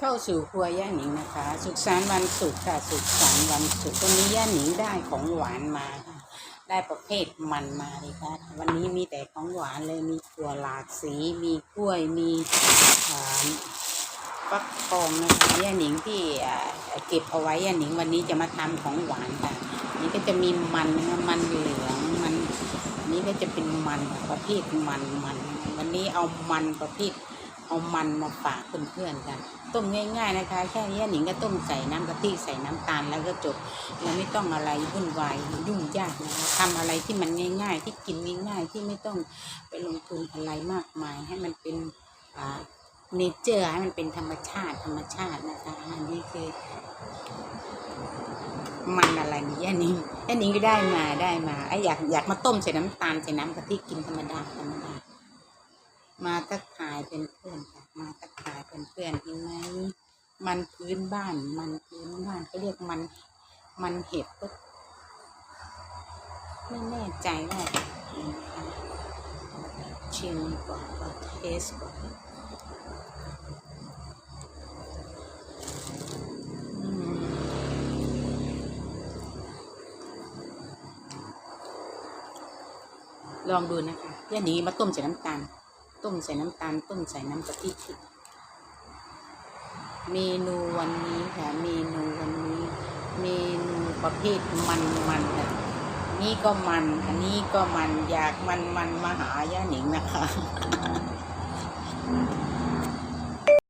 เข้าสู่ครัวย่าหนิงนะคะ สุขสันต์วันศุกร์ค่ะสุขสันต์วันศุกร์วันนี้ย่าหนิงได้ของหวานมาค่ะได้ประเภทมันมาเลยค่ะวันนี้มีแต่ของหวานเลยมีถั่วหลากสี มีกล้วยมีฟักทองนะคะย่าหนิงที่เก็บเอาไว้ย่าหนิงวันนี้จะมาทำของหวานค่ะ นี่ก็จะมีมันนะมันเหลืองมันนนี้ก็จะเป็นมันประเภทมันมัน วันนี้เอามันประเภท เอามันมาฝากเพื่อนๆกันต้มง่าย ๆนะคะ แค่นี้หนิงก็ต้มใส่น้ำกะทิใส่น้ำตาลแล้วก็จบเราไม่ต้องอะไรวุ่นวายยุ่งยากนะคะทำอะไรที่มันง่าย ๆ ที่กินง่ายๆที่ไม่ต้องไปลงทุนอะไรมากมาย ให้มันเป็นอ่าเนเจอร์ให้มันเป็นธรรมชาติ ธรรมชาตินะคะอันนี้คือมันอะไรนี่ย่านิงย่านิงก็ได้มาได้มาไอ้อยากอยากมาต้มใส่น้ำตาลใส่น้ำกะทิกินธรรมดาธรรมดาทักทายเป็นเพื่อนค่ะมาทักทาย เปื่อนเห็นไหมมันพื้นบ้าน มันพื้นบ้านเขาเรียกมัน มันเห็ดก็ไม่แน่ใจว่าชิมก่อนก็เทสก่อนลองดูนะคะย่านี้มาต้มใส่น้ำตาล ต้มใส่น้ำตาล ต้มใส่น้ำกะทิ เมนูวันนี้ค่ะเมนูวันนี้ เมนูประเภทมันมันค่ะนี่ก็มัน อันนี้ก็มันอยากมันมันมาหาย่าหนิงนะคะ